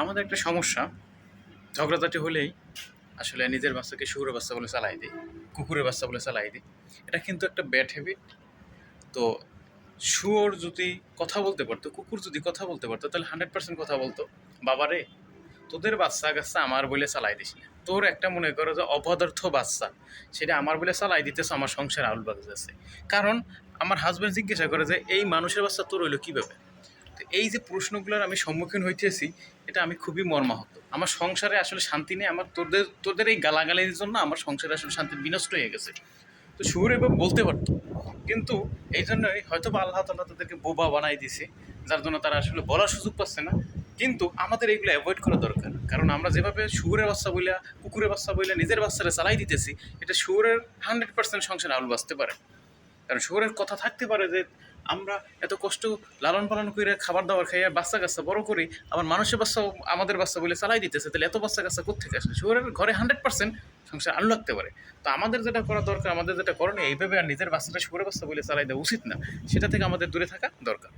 আমাদের একটা সমস্যা, ঝগড়াঝাটি হলেই আসলে নিজের বাচ্চাকে শুকুরের বাচ্চা বলে চালাই দিই, কুকুরের বাচ্চা বলে চালাই দিই। এটা কিন্তু একটা ব্যাড হ্যাবিট তো শুয়োর যদি কথা বলতে পারতো, কুকুর যদি কথা বলতে পারতো, তাহলে হান্ড্রেড পার্সেন্ট কথা বলতো বাবারে তোদের বাচ্চা কাচ্চা আমার বলে চালাই দিস তোর একটা মনে করো যে অপদার্থ বাচ্চা, সেটা আমার বলে চালাই দিতেছে, আমার সংসার আউল বাজতেছে কারণ আমার হাজব্যান্ড জিজ্ঞাসা করে যে, এই মানুষের বাচ্চা তোর হইল কীভাবে? তো এই যে প্রশ্নগুলোর আমি সম্মুখীন হইতেছি, এটা আমি খুবই মর্মাহত। আমার সংসারে আসলে শান্তি নেই, আমার তোদের তোদের এই গালাগালির জন্য আমার সংসারে আসলে শান্তি বিনষ্ট হয়ে গেছে। তো শুয়োর এবার বলতে পারতো, কিন্তু এই জন্যই হয়তো বা আল্লাহ তাল্লাহ তাদেরকে বোবা বানাই দিছে যার জন্য তারা আসলে বলার সুযোগ পাচ্ছে না। কিন্তু আমাদের এইগুলো অ্যাভয়েড করা দরকার, কারণ আমরা যেভাবে শুয়োরের বাচ্চা বইলা, কুকুরের বাচ্চা বইলা নিজের বাচ্চারা চালাই দিতেছি, এটা শুয়োরের হান্ড্রেড পার্সেন্ট সংসার আউল বাঁচতে পারে। কারণ শহরের কথা থাকতে পারে যে আমরা এত কষ্ট লালন পালন করে খাবার দাবার খাইয়া বাচ্চা কাচ্চা বড় করি, আবার মানুষের বাচ্চা আমাদের বাচ্চা বলে চালাই দিতেছে, তাহলে এত বাচ্চা কাচ্চা কোথেকে আসে শহরের ঘরে হান্ড্রেড পার্সেন্ট সংসার আলু লাগতে পারে। তো আমাদের যেটা করা দরকার, আমাদের যেটা করণীয়, এইভাবে আর নিজের বাচ্চাটা শহরের বাচ্চা বলে চালাই দেওয়া উচিত না। সেটা থেকে আমাদের দূরে থাকা দরকার।